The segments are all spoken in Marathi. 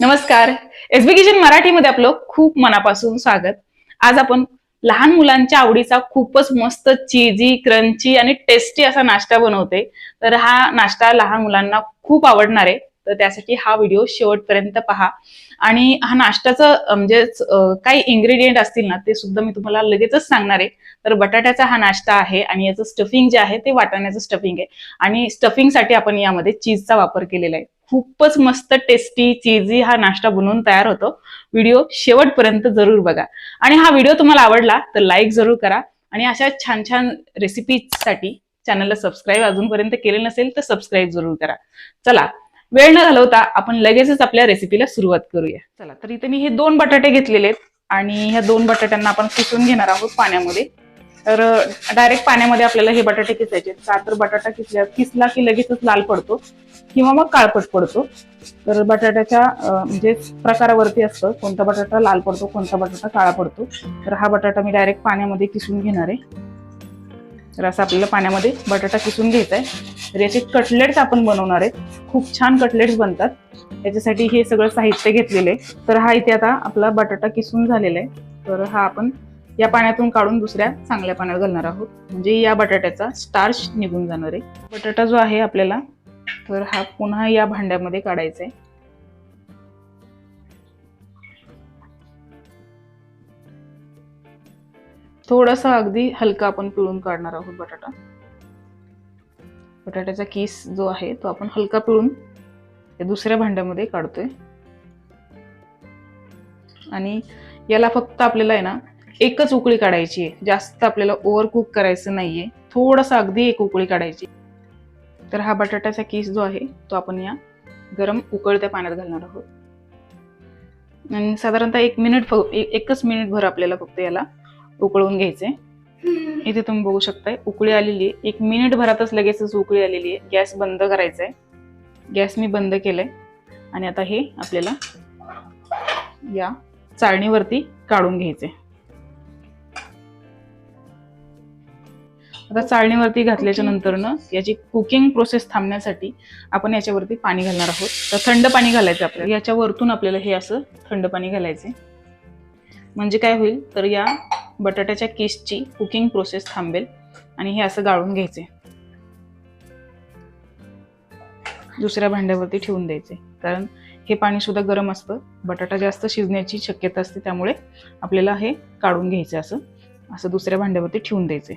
नमस्कार. एसबी किचन मराठीमध्ये आपलं खूप मनापासून स्वागत. आज आपण लहान मुलांच्या आवडीचा खूपच मस्त चीजी क्रंची आणि टेस्टी असा नाश्ता बनवते तर हा नाश्ता लहान मुलांना खूप आवडणार आहे. तर त्यासाठी हा व्हिडिओ शेवटपर्यंत पहा. आणि हा नाश्त्याचं म्हणजे काही इन्ग्रेडियंट असतील ना ते सुद्धा मी तुम्हाला लगेचच सांगणार आहे. तर बटाट्याचा हा नाश्ता आहे आणि याचं स्टफिंग जे आहे ते वाटाण्याचं स्टफिंग आहे. आणि स्टफिंगसाठी आपण यामध्ये चीजचा वापर केलेला आहे. खूपच मस्त टेस्टी चीजी हा नाश्ता बनवून तयार होतो. व्हिडिओ शेवटपर्यंत जरूर बघा. आणि हा व्हिडिओ तुम्हाला आवडला तर लाईक जरूर करा. आणि अशा छान छान रेसिपीसाठी चॅनलला सबस्क्राईब अजूनपर्यंत केले नसेल तर सबस्क्राईब जरूर करा. चला वेळ न घालवता आपण लगेचच आपल्या रेसिपीला सुरुवात करूया. चला तर इथे मी हे दोन बटाटे घेतलेले आहेत. आणि ह्या दोन बटाट्यांना आपण किसून घेणार आहोत पाण्यामध्ये. तर डायरेक्ट पाण्यामध्ये आपल्याला हे बटाटे किसायचे का तर बटाटा किसल्या किसला की लगेचच लाल पडतो. किंवा मग काळपट पडतो. तर बटाट्याच्या म्हणजे प्रकारावरती असतं. कोणता बटाटा लाल पडतो कोणता बटाटा काळा पडतो. तर हा बटाटा मी डायरेक्ट पाण्यामध्ये किसून घेणार आहे. तर असं आपल्याला पाण्यामध्ये बटाटा किसून घ्यायचा आहे तर याचे कटलेट्स आपण बनवणार आहेत. खूप छान कटलेट्स बनतात. याच्यासाठी हे सगळं साहित्य घेतलेलं आहे. तर हा इथे आता आपला बटाटा किसून झालेला आहे. तर हा आपण या पाण्यातून काढून दुसऱ्या चांगल्या पाण्यात घालणार आहोत. म्हणजे या बटाट्याचा स्टार्च निघून जाणार आहे. बटाटा जो आहे आपल्याला तर हा पुन्हा या भांड्यामध्ये काढायचा आहे थोडासा अगदी हलका आपण पिळून काढणार आहोत बटाटा. बटाट्याचा किस जो आहे तो आपण हलका पिळून दुसऱ्या भांड्यामध्ये काढतोय. आणि याला फक्त आपल्याला आहे ना एकच उकळी काढायची आहे. जास्त आपल्याला ओव्हर कुक करायचं नाहीये. थोडासा अगदी एक उकळी काढायची तर हा बटाट्याचा केस जो आहे तो आपण या गरम उकळत्या पाण्यात घालणार आहोत. आणि साधारणतः एक मिनिट फ एकच मिनिट भर आपल्याला फक्त याला उकळून घ्यायचंय. इथे तुम्ही बघू शकताय उकळी आलेली आहे. एक मिनिट भरातच लगेचच उकळी आलेली आहे. गॅस बंद करायचा आहे गॅस मी बंद केलाय. आणि आता हे आपल्याला या चाळणीवरती काढून घ्यायचे आता चाळणीवरती घातल्याच्या नंतरनं याची कुकिंग प्रोसेस थांबण्यासाठी आपण याच्यावरती पाणी घालणार आहोत. तर थंड पाणी घालायचं आपल्याला. याच्या वरतून आपल्याला हे असं थंड पाणी घालायचे म्हणजे काय होईल? तर या बटाट्याच्या केसची कुकिंग प्रोसेस थांबेल आणि हे असं गाळून घ्यायचे दुसऱ्या भांड्यावरती ठेवून द्यायचे कारण हे पाणी सुद्धा गरम असतं. बटाटा जास्त शिजण्याची शक्यता असते त्यामुळे आपल्याला हे काढून घ्यायचं असं. असं दुसऱ्या भांड्यावरती ठेवून द्यायचे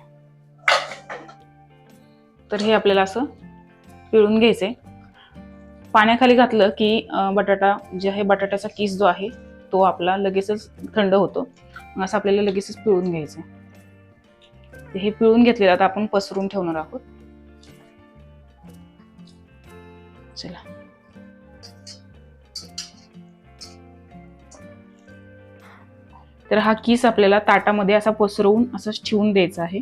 तर हे आपल्याला असं पिळून घ्यायचं आहे पाण्याखाली घातलं की बटाटा जे आहे बटाट्याचा किस जो आहे तो आपला लगेचच थंड होतो. असं आपल्याला लगेचच पिळून घ्यायचं आहे हे पिळून घेतलेलं आता आपण पसरून ठेवणार आहोत. चला. तर हा किस आपल्याला ताटामध्ये असा पसरवून असं ठेवून द्यायचा आहे.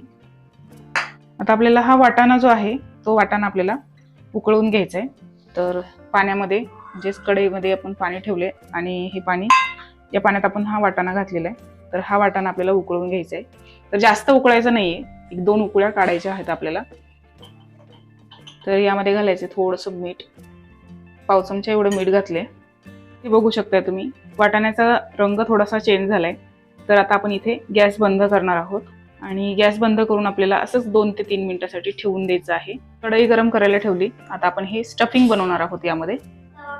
आता आपल्याला हा वाटाणा जो आहे तो वाटाणा आपल्याला उकळून घ्यायचा आहे तर पाण्यामध्ये म्हणजेच कढईमध्ये आपण पाणी ठेवले आणि हे पाणी या पाण्यात आपण हा वाटाणा घातलेला आहे तर हा वाटाणा आपल्याला उकळून घ्यायचा आहे तर जास्त उकळायचं आहे एक दोन उकळ्या काढायच्या आहेत आपल्याला. तर यामध्ये घालायचे थोडंसं मीठ. पाव चमचा एवढं मीठ घातले हे बघू शकता तुम्ही. वाटाण्याचा रंग थोडासा चेंज झालाय. तर आता आपण इथे गॅस बंद करणार आहोत. आणि गॅस बंद करून आपल्याला असंच दोन ते तीन मिनिटासाठी ठेवून द्यायचं आहे. कढई गरम करायला ठेवली. आता आपण हे स्टफिंग बनवणार आहोत यामध्ये.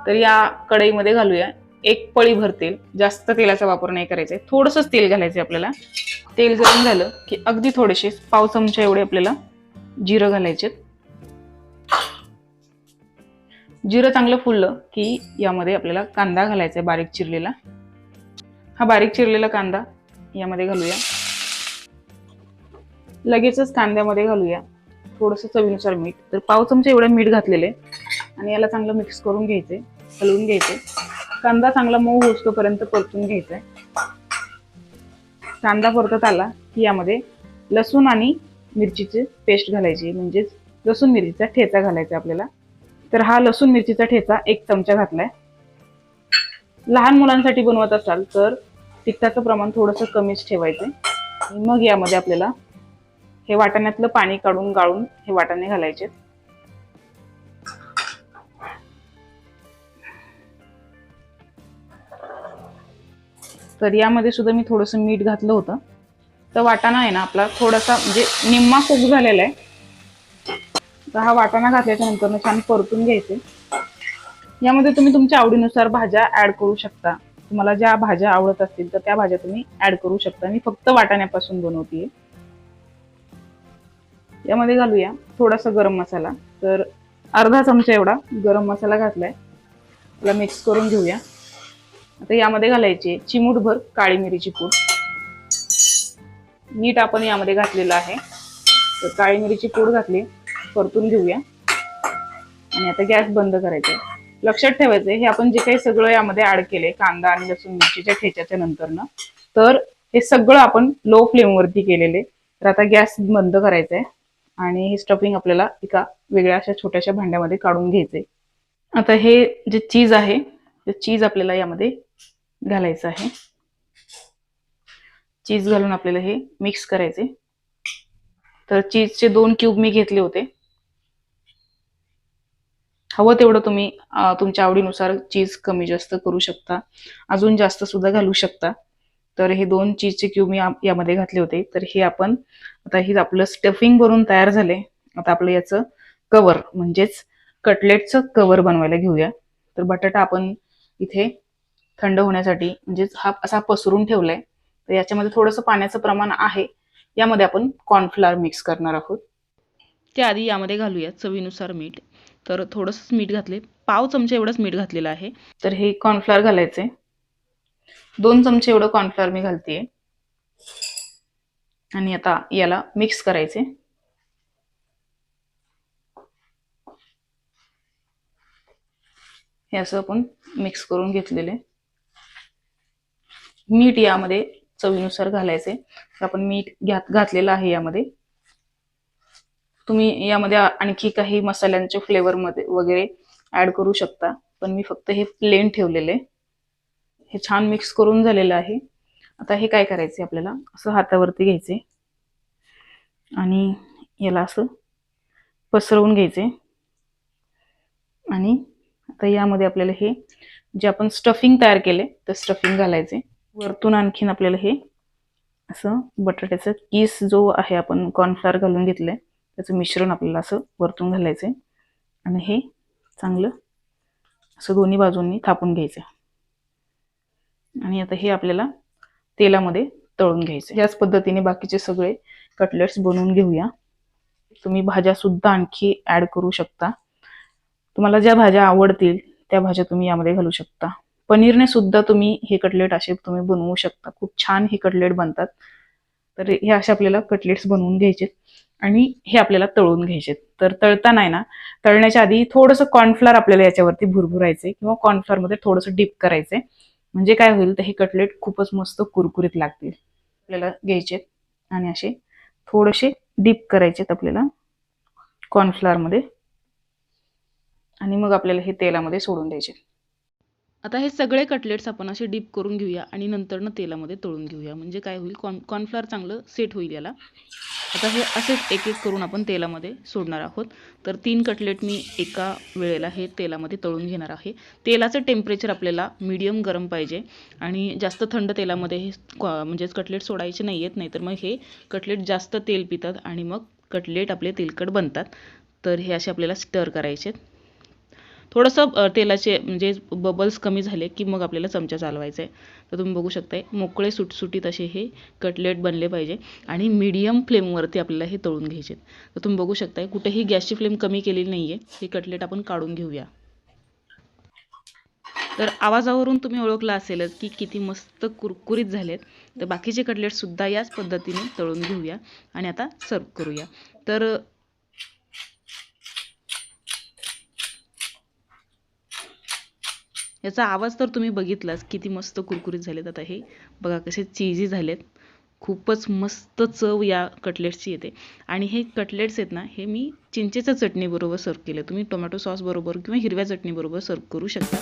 तर या कढईमध्ये घालूया. एक पळी भर तेल. जास्त तेलाचा वापर नाही करायचा आहे. थोडंसंच तेल घालायचं आपल्याला. तेल गरम झालं की अगदी थोडेसे पाव चमचा एवढे आपल्याला जिरं घालायचे जिरं चांगलं फुललं की यामध्ये आपल्याला कांदा घालायचा आहे बारीक चिरलेला. हा बारीक चिरलेला कांदा यामध्ये घालूया. लगेचच कांद्यामध्ये घालूया. थोडंसं चवीनुसार मीठ. तर पाव चमचे एवढं मीठ घातलेले. आणि याला चांगलं मिक्स करून घ्यायचे. हलवून घ्यायचे. कांदा चांगला मऊ होतोपर्यंत परतून घ्यायचा आहे कांदा परतत आला की यामध्ये लसूण आणि मिरचीची पेस्ट घालायची. म्हणजेच लसूण मिरचीचा ठेचा घालायचा आपल्याला. तर हा लसूण मिरचीचा ठेचा एक चमचा घातलाय. लहान मुलांसाठी बनवत असाल तर तिखटाचं प्रमाण थोडंसं कमीच ठेवायचं मग यामध्ये आपल्याला हे वाटाण्यातलं पाणी काढून गाळून हे वाटाणे घालायचे. तर यामध्ये सुद्धा मी थोडंसं मीठ घातलं होतं. तर वाटाणा आहे ना आपला थोडासा म्हणजे निम्मा कुक झालेला आहे. तर हा वाटाणा घातल्याच्या नंतर छान परतून घ्यायचे. यामध्ये तुम्ही तुमच्या आवडीनुसार भाज्या ऍड करू शकता. तुम्हाला ज्या भाज्या आवडत असतील तर त्या भाज्या तुम्ही ऍड करू शकता. मी फक्त वाटाण्यापासून बनवतीये. यामध्ये घालूया थोडासा गरम मसाला. तर अर्धा चमचा एवढा गरम मसाला घातलाय. त्याला मिक्स करून घेऊया. आता यामध्ये घालायची चिमूटभर काळी मिरीची पूड. मीठ आपण यामध्ये घातलेलं आहे. तर काळी मिरीची पूड घातली परतून घेऊया. आणि आता गॅस बंद करायचा आहे. लक्षात ठेवायचं हे आपण जे काही सगळं यामध्ये ऍड केले कांदा आणि लसूण मिरचीच्या ठेच्याच्या नंतरनं तर हे सगळं आपण लो फ्लेमवरती केलेले. तर आता गॅस बंद करायचा आहे आणि हे स्टफिंग आपल्याला एका वेगळ्या अशा छोट्याशा भांड्यामध्ये काढून घ्यायचे. आता हे जे चीज आहे ते चीज आपल्याला यामध्ये घालायचं आहे. चीज घालून आपल्याला हे मिक्स करायचे. तर चीजचे दोन क्यूब मी घेतले होते. हवं तेवढं तुम्ही तुमच्या आवडीनुसार चीज कमी जास्त करू शकता. अजून जास्त सुद्धा घालू शकता. तर हे दोन चीजचे क्यूब मी यामध्ये घातले होते. तर हे आपण आता हे आपलं स्टफिंग भरून तयार झाले. आता आपलं याचं कवर म्हणजेच कटलेटचं कवर बनवायला घेऊया. तर बटाटा आपण इथे थंड होण्यासाठी म्हणजेच हा असा पसरून ठेवलाय. तर याच्यामध्ये थोडंसं पाण्याचं प्रमाण आहे. यामध्ये आपण कॉर्नफ्लॉवर मिक्स करणार आहोत. त्याआधी यामध्ये घालूया चवीनुसार मीठ. तर थोडंसंच मीठ घातले पाव चमचा एवढंच मीठ घातलेलं आहे. तर हे कॉर्नफ्लॉवर घालायचे दोन चमचे एवढं कॉर्नफ्लॉवर मी घालतेय. आणि आता याला मिक्स करायचे. हे असं आपण मिक्स करून घेतलेले. मीठ यामध्ये चवीनुसार घालायचे. आपण मीठ घात घातलेलं आहे यामध्ये. तुम्ही यामध्ये आणखी काही मसाल्यांचे फ्लेवर मध्ये वगैरे ऍड करू शकता. पण मी फक्त हे प्लेन ठेवलेले. हे छान मिक्स करून झालेलं आहे. आता हे काय करायचे आपल्याला? असं हातावरती घ्यायचे आणि याला असं पसरवून घ्यायचे आणि आता यामध्ये आपल्याला हे जे आपण स्टफिंग तयार केले ते स्टफिंग घालायचे वरतून आणखीन आपल्याला हे असं बटाट्याचा किस जो आहे आपण कॉर्नफ्लॉवर घालून घेतलंय त्याचं मिश्रण आपल्याला असं वरतून घालायचंय. आणि हे चांगलं असं दोन्ही बाजूंनी थापून घ्यायचं आणि आता हे आपल्याला तेलामध्ये तळून घ्यायचे याच पद्धतीने बाकीचे सगळे कटलेट्स बनवून घेऊया. तुम्ही भाज्या सुद्धा आणखी ऍड करू शकता. तुम्हाला ज्या भाज्या आवडतील त्या भाज्या तुम्ही यामध्ये घालू शकता. पनीरने सुद्धा तुम्ही हे कटलेट असे तुम्ही बनवू शकता. खूप छान हे कटलेट बनतात. तर हे असे आपल्याला कटलेट्स बनवून घ्यायचे आणि हे आपल्याला तळून घ्यायचे. तर तळताना आहे ना तळण्याच्या आधी थोडंसं कॉर्नफ्लॉर आपल्याला याच्यावरती भुरभुरायचे किंवा कॉर्नफ्लॉरमध्ये थोडंसं डिप करायचे म्हणजे काय होईल तर हे कटलेट खूपच मस्त कुरकुरीत लागतील. आपल्याला घ्यायचे आणि असे थोडेसे डीप करायचेत आपल्याला कॉर्नफ्लॉरमध्ये. आणि मग आपल्याला हे तेलामध्ये सोडून द्यायचे आता हे सगळे कटलेट्स आपण असे डीप करून घेऊया आणि नंतरनं तेलामध्ये तळून घेऊया. म्हणजे काय होईल? कॉर्न कॉर्नफ्लॉर चांगलं सेट होईल याला. आता हे असेच एक एक करून आपण तेलामध्ये सोडणार आहोत. तर तीन कटलेट मी एका वेळेला हे तेलामध्ये तळून घेणार आहे. तेलाचं टेम्परेचर आपल्याला मीडियम गरम पाहिजे. आणि जास्त थंड तेलामध्ये हे म्हणजेच कटलेट सोडायचे नाही आहेत नाही तर मग हे कटलेट जास्त तेल पितात आणि मग कटलेट आपले तेलकट बनतात. तर हे असे आपल्याला स्टर करायचे आहेत थोडंसं तेलाचे म्हणजे बबल्स कमी झाले की मग आपल्याला चमचा चालवायचा आहे. तर तुम्ही बघू शकताय मोकळे सुटसुटीत असे हे कटलेट बनले पाहिजे आणि मीडियम फ्लेमवरती आपल्याला हे तळून घ्यायचे तर तुम्ही बघू शकताय कुठेही गॅसची फ्लेम कमी केलेली नाही आहे हे कटलेट आपण काढून घेऊया. तर आवाजावरून तुम्ही ओळखला असेलच की किती मस्त कुरकुरीत झालेत. तर बाकीचे कटलेटसुद्धा याच पद्धतीने तळून घेऊया आणि आता सर्व करूया. तर याचा आवाज तर तुम्ही बघितलाच किती मस्त कुरकुरीत झालेत आता हे. बघा कसे चीजी झालेत. खूपच मस्त चव या कटलेट्सची येते. आणि हे कटलेट्स आहेत ना हे मी चिंचेच्या चटणीबरोबर सर्व केले. तुम्ही टोमॅटो सॉस बरोबर किंवा हिरव्या चटणीबरोबर सर्व करू शकता.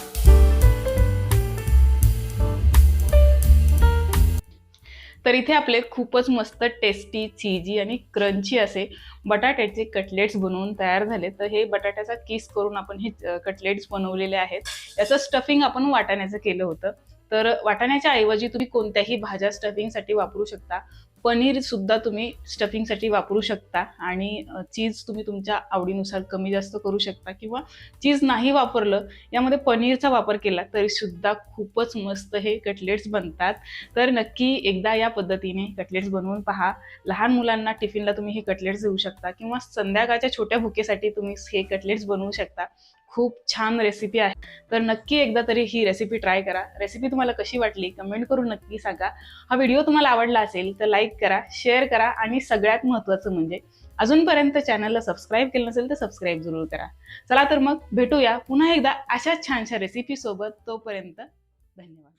तर इथे आपले खूपच मस्त टेस्टी चीजी आणि क्रंची असे बटाट्याचे कटलेट्स बनवून तयार झाले. तर हे बटाट्याचा किस करून आपण हे कटलेट्स बनवलेले आहेत. याचं स्टफिंग आपण वाटाण्याचं केलं होतं. तर वाटाण्याच्या ऐवजी तुम्ही कोणत्याही भाज्या स्टफिंगसाठी वापरू शकता. पनीर सुद्धा तुम्ही स्टफिंगसाठी वापरू शकता आणि चीज तुम्ही तुमच्या आवडीनुसार कमी जास्त करू शकता किंवा चीज नाही वापरलं यामध्ये पनीरचा वापर केला तरी सुद्धा खूपच मस्त हे कटलेट्स बनतात. तर नक्की एकदा या पद्धतीने कटलेट्स बनवून पहा. लहान मुलांना टिफिनला तुम्ही हे कटलेट्स देऊ शकता किंवा संध्याकाळच्या छोट्या भुकेसाठी तुम्ही हे कटलेट्स बनवू शकता. खूप छान रेसिपी आहे. तर नक्की एकदा तरी ही रेसिपी ट्राय करा. रेसिपी तुम्हाला कशी वाटली कमेंट करून नक्की सांगा. हा व्हिडिओ तुम्हाला आवडला असेल तर लाईक करा शेअर करा आणि सगळ्यात महत्त्वाचं म्हणजे अजूनपर्यंत चॅनलला सबस्क्राईब केलं नसेल तर सबस्क्राईब जरूर करा. चला तर मग भेटूया पुन्हा एकदा अशाच छानशा रेसिपीसोबत तोपर्यंत धन्यवाद.